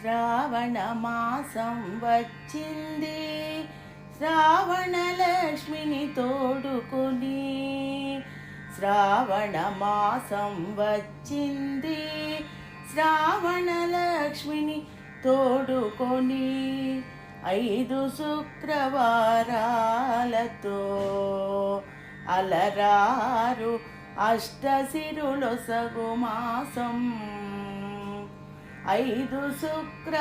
శ్రావణ మాసం వచ్చింది. శ్రావణ లక్ష్మిని తోడుకొని శ్రావణ మాసం వచ్చింది. శ్రావణ లక్ష్మిని తోడుకొని ఐదు శుక్రవారాలతో అలరారు అష్టసిరులొసగు మాసం. ఐదు శుక్రవారాలతో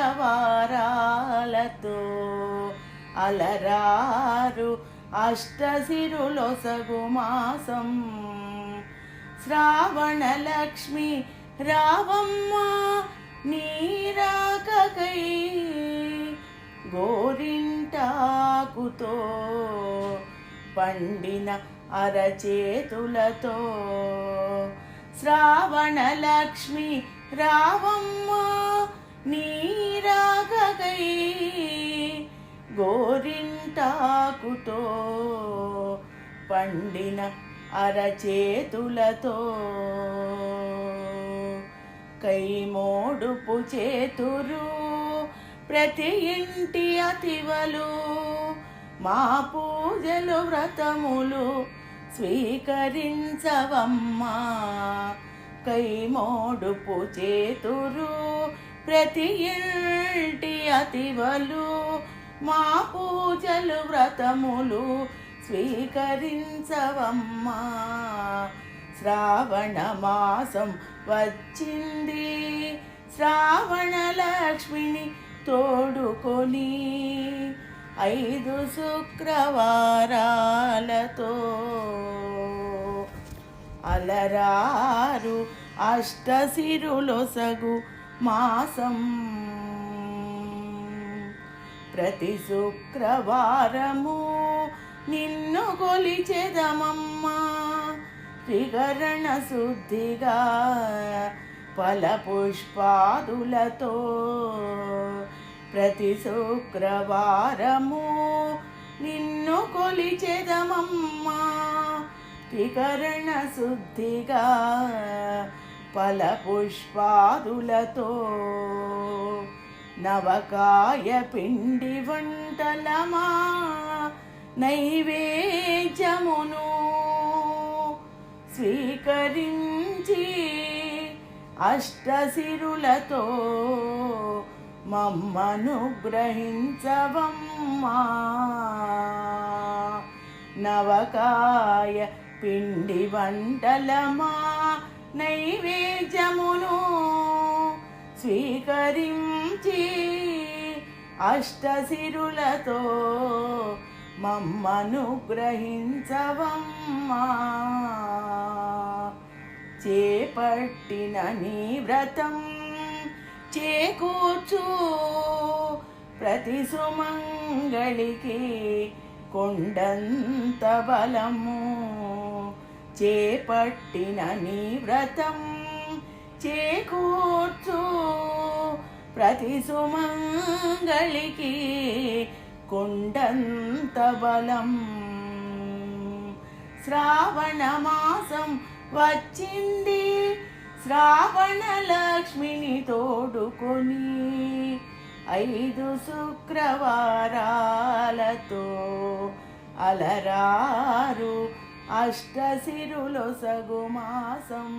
అలరారు అష్టసిరులొసగు మాసం. శ్రావణ లక్ష్మి రావమ్మ నీరాకై గోరింటాకుతో పండిన అరచేతులతో. శ్రావణ లక్ష్మి రావమ్మ నీరాగగై గోరింటాకుతో పండిన అరచేతులతో. కైమోడుపు చేతురు ప్రతి ఇంటి అతివలు మా పూజలు వ్రతములు స్వీకరించవమ్మా. కైమోడుపు చేతురు ప్రతి ఇంటి అతివలు మా పూజలు వ్రతములు స్వీకరించవమ్మా. శ్రావణ మాసం వచ్చింది శ్రావణ లక్ష్మిని తోడుకొని ఐదు శుక్రవారాలతో అలరారు అష్టసిరులొసగు మాసం. ప్రతి శుక్రవారము నిన్ను కొలిచెదమమ్మా. త్రికరణ శుద్ధిగా ఫల పుష్పాదులతో ప్రతి శుక్రవారము నిన్ను కొలిచెదమమ్మా. త్రికరణ శుద్ధిగా ఫల పుష్పాదులతో నవకాయ పిండి వంటలమా నైవేద్యమును స్వీకరించి అష్టశిరులతో మమ్మను గ్రహించవమ్మా. నవకాయ పిండి వంటలమా నైవేద్యమును స్వీకరించి అష్టసిరులతో మమ్మను గ్రహించవమ్మా. చేపట్టిన నీ వ్రతం చేకూర్చు ప్రతి సుమంగళికి కొండంత బలము చేపట్టిన నీ వ్రతం చేకూర్చు. ప్రతి సుమంగళికి కొండంత బలం. శ్రావణ మాసం వచ్చింది. శ్రావణ లక్ష్మిని తోడుకొని ఐదు శుక్రవారాలతో అలరారు అష్టసిరులొసగు మాసం.